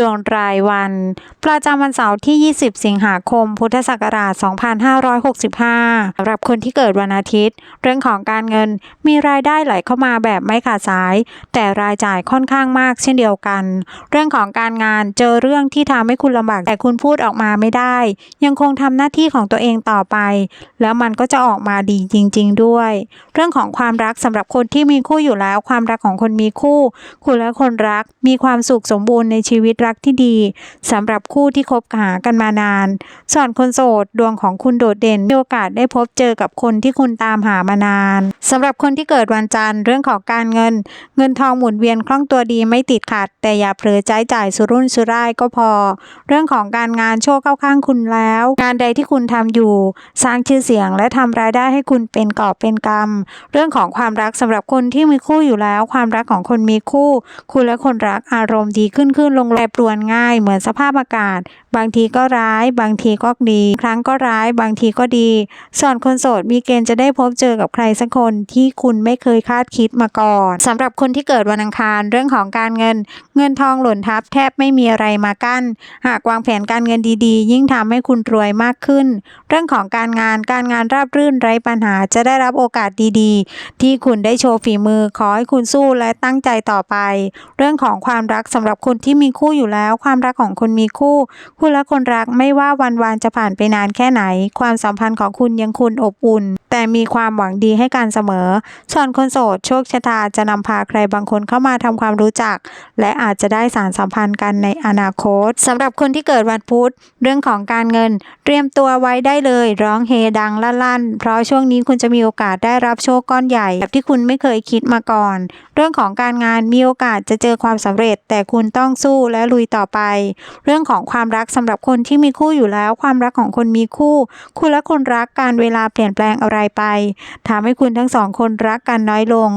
ดวงรายวัน ประจำวันเสาร์ที่ 20 สิงหาคม พุทธศักราช 2565สำหรับคนที่เกิดวันอาทิตย์ เรื่องของการเงินมีรายได้ไหลเข้ามาแบบไม่ขาดสาย แต่รายจ่ายค่อนข้างมากเช่นเดียวกัน เรื่องของการงานเจอเรื่องที่ทำให้คุณลำบากแต่คุณพูดออกมาไม่ได้ ยังคงทำหน้าที่ของตัวเองต่อไป แล้วมันก็จะออกมาดีจริง ๆ ด้วย เรื่องของความรักสำหรับคนที่มีคู่อยู่แล้ว ความรักของคนมีคู่ คุณและคนรักมีความสุขสมบูรณ์ในชีวิตรักที่ดีสำหรับคู่ที่คบหากันมานาน ส่วนคนโสดดวงของคุณโดดเด่นมีโอกาสได้พบเจอกับคนที่คุณตามหามานานสำหรับคนที่เกิดวันจันทร์เรื่องของการเงิน เงินทองหมุนเวียนคล่องตัวดีไม่ติดขัด แต่อย่าเผลอใจจ่ายสุรุ่นสุร่ายก็พอ เรื่องของการงานโชคเข้าข้างคุณแล้ว งานใดที่คุณทำอยู่ สร้างชื่อเสียงและทำรายได้ให้คุณเป็นกอบเป็นกำเรื่องของความรักสำหรับคนที่มีคู่อยู่แล้ว ความรักของคนมีคู่ คุณและคนรักอารมณ์ดีขึ้นขึ้นลงแปรวนง่ายเหมือนสภาพอากาศ บางทีก็ร้าย บางทีก็ดี ครั้งก็ร้าย บางทีก็ดี ส่วนคนโสดมีเกณฑ์จะได้พบเจอกับใครสักคนที่คุณไม่เคยคาดคิดมาก่อนสำหรับคนที่เกิดวันอังคารเรื่องของการเงิน เงินทองหล่นทับแทบไม่มีอะไรมากั้น หากวางแผนการเงินดีๆ ยิ่งทำให้คุณรวยมากขึ้น เรื่องของการงานการงานราบรื่นไร้ปัญหาจะได้รับโอกาสดีๆ ที่คุณได้โชว์ฝีมือขอให้คุณสู้และตั้งใจต่อไป เรื่องของความรักสำหรับคนที่มีคู่อยู่แล้ว ความรักของคนมีคู่ คุณและคนรักไม่ว่าวันวานจะผ่านไปนานแค่ไหน ความสัมพันธ์ของคุณยังคุณอบอุ่น แต่มีความหวังดีให้กันเสมอส่วนคนโสดโชคชะตาจะนำพาใครบางคนเข้ามาทำความรู้จัก และอาจจะได้สารสัมพันธ์กันในอนาคตสำหรับคนที่เกิดวันพุธเรื่องของการเงิน เตรียมตัวไว้ได้เลย ร้องเฮดังลั่นๆเพราะช่วงนี้คุณจะมีโอกาสได้รับโชคก้อนใหญ่ แบบที่คุณไม่เคยคิดมาก่อน เรื่องของการงานมีโอกาสจะเจอความสำเร็จ แต่คุณต้องสู้และลุยต่อไป เรื่องของความรักสำหรับคนที่มีคู่อยู่แล้ว ความรักของคนมีคู่ คุณและคนรักการเวลาเปลี่ยนแปลงอะไรไปทำให้คุณทั้งสองคนรักกันน้อยลง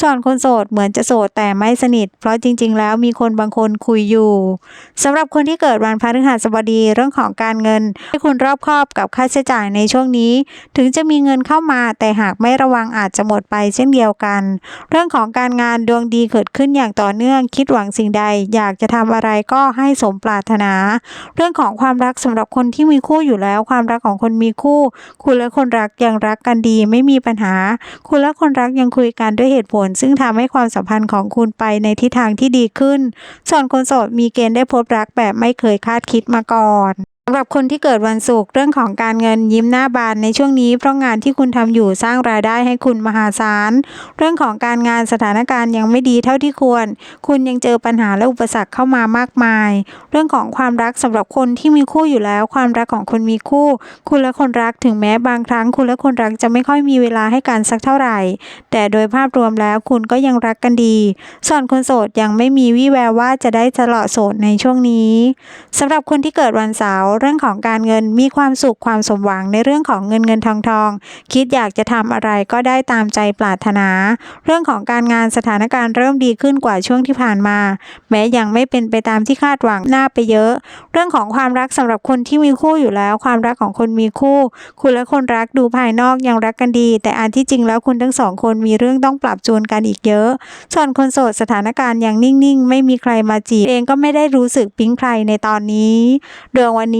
ส่วนคนโสดเหมือนจะโสดแต่ไม่สนิท เพราะจริง ๆ แล้วมีคนบางคนคุยอยู่สำหรับคนที่เกิดวันพฤหัสบดีเรื่องของการเงิน ให้คุณรอบคอบกับค่าใช้จ่ายในช่วงนี้ ถึงจะมีเงินเข้ามา แต่หากไม่ระวังอาจจะหมดไปเช่นเดียวกัน เรื่องของการงานดวงดีเกิดขึ้นอย่างต่อเนื่อง คิดหวังสิ่งใด อยากจะทำอะไรก็ให้สมปรารถนา เรื่องของความรักสำหรับคนที่มีคู่อยู่แล้ว ความรักของคนมีคู่ คุณและคนรักยังรักกันดีไม่มีปัญหา คุณและคนรักยังคุยกันด้วยเหตุผล ซึ่งทำให้ความสัมพันธ์ของคุณไปในทิศทางที่ดีขึ้น ส่วนคนโสดมีเกณฑ์ได้พบรักแบบไม่เคยคาดคิดมาก่อนำหรับคนที่เกิดวันศุกร์เรื่องของการเงินยิ้มหน้าบานในช่วงนี้เพราะงานที่คุณทำอยู่สร้างรายได้ให้คุณมหาศาล เรื่องของการงานสถานการณ์ยังไม่ดีเท่าที่ควร คุณยังเจอปัญหาและอุปสรรคเข้ามามากมาย เรื่องของความรักสำหรับคนที่มีคู่อยู่แล้ว ความรักของคนมีคู่ คุณและคนรักถึงแม้บางครั้ง คุณและคนรักจะไม่ค่อยมีเวลาให้กันสักเท่าไหร่ แต่โดยภาพรวมแล้วคุณก็ยังรักกันดี ส่วนคนโสดยังไม่มีวี่แววว่าจะได้สละโสดในช่วงนี้สำหรับคนที่เกิดวันเสาร์เรื่องของการเงินมีความสุขความสมหวังในเรื่องของเงินเงินทองทอง คิดอยากจะทำอะไรก็ได้ตามใจปรารถนา เรื่องของการงานสถานการณ์เริ่มดีขึ้นกว่าช่วงที่ผ่านมา แม้ยังไม่เป็นไปตามที่คาดหวังหน้าไปเยอะ เรื่องของความรักสำหรับคนที่มีคู่อยู่แล้ว ความรักของคนมีคู่ คุณและคนรักดูภายนอกยังรักกันดี แต่อันที่จริงแล้วคุณทั้งสองคนมีเรื่องต้องปรับจูนกันอีกเยอะ ส่วนคนโสดสถานการณ์ยังนิ่งๆ ไม่มีใครมาจีบเองก็ไม่ได้รู้สึกปิ๊งใครในตอนนี้ดวงวันนี้